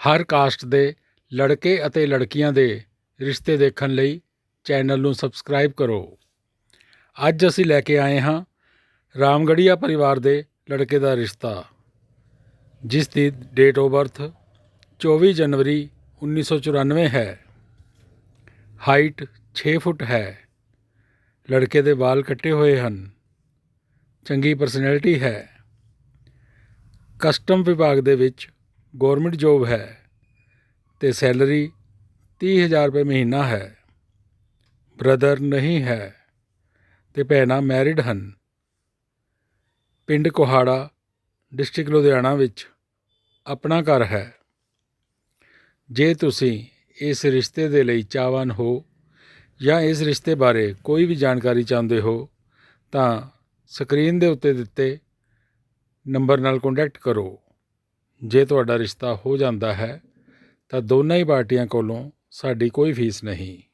ਹਰ caste ਦੇ ਲੜਕੇ ਅਤੇ ਲੜਕੀਆਂ ਦੇ ਰਿਸ਼ਤੇ ਦੇਖਣ ਲਈ ਚੈਨਲ ਨੂੰ ਸਬਸਕ੍ਰਾਈਬ ਕਰੋ। ਅੱਜ ਅਸੀਂ ਲੈ ਕੇ ਆਏ ਹਾਂ ਰਾਮਗੜੀਆ ਪਰਿਵਾਰ ਦੇ ਲੜਕੇ ਦਾ ਰਿਸ਼ਤਾ, ਜਿਸ ਦੀ ਡੇਟ ਆਫ ਬਰਥ 24 ਜਨਵਰੀ 1994 ਹੈ। ਹਾਈਟ 6 ਫੁੱਟ ਹੈ। ਲੜਕੇ ਦੇ ਵਾਲ ਕੱਟੇ ਹੋਏ ਹਨ। ਚੰਗੀ ਪਰਸਨੈਲਿਟੀ ਹੈ। ਕਸਟਮ ਵਿਭਾਗ ਦੇ ਵਿੱਚ ਗੌਰਮੈਂਟ ਜੋਬ ਹੈ ਅਤੇ ਸੈਲਰੀ ਤੀਹ ਹਜ਼ਾਰ ਰੁਪਏ ਮਹੀਨਾ ਹੈ। ਬ੍ਰਦਰ ਨਹੀਂ ਹੈ ਅਤੇ ਭੈਣਾਂ ਮੈਰਿਡ ਹਨ। ਪਿੰਡ ਕੋਹਾੜਾ, ਡਿਸਟ੍ਰਿਕਟ ਲੁਧਿਆਣਾ ਵਿੱਚ ਆਪਣਾ ਘਰ ਹੈ। ਜੇ ਤੁਸੀਂ ਇਸ ਰਿਸ਼ਤੇ ਦੇ ਲਈ ਚਾਹਵਾਨ ਹੋ ਜਾਂ ਇਸ ਰਿਸ਼ਤੇ ਬਾਰੇ ਕੋਈ ਵੀ ਜਾਣਕਾਰੀ ਚਾਹੁੰਦੇ ਹੋ, ਤਾਂ ਸਕਰੀਨ ਦੇ ਉੱਤੇ ਦਿੱਤੇ ਨੰਬਰ ਨਾਲ ਕੰਟੈਕਟ ਕਰੋ। ਜੇ ਤੁਹਾਡਾ ਰਿਸ਼ਤਾ ਹੋ ਜਾਂਦਾ ਹੈ, ਤਾਂ ਦੋਨਾਂ ਹੀ ਪਾਰਟੀਆਂ ਕੋਲੋਂ ਸਾਡੀ ਕੋਈ ਫੀਸ ਨਹੀਂ।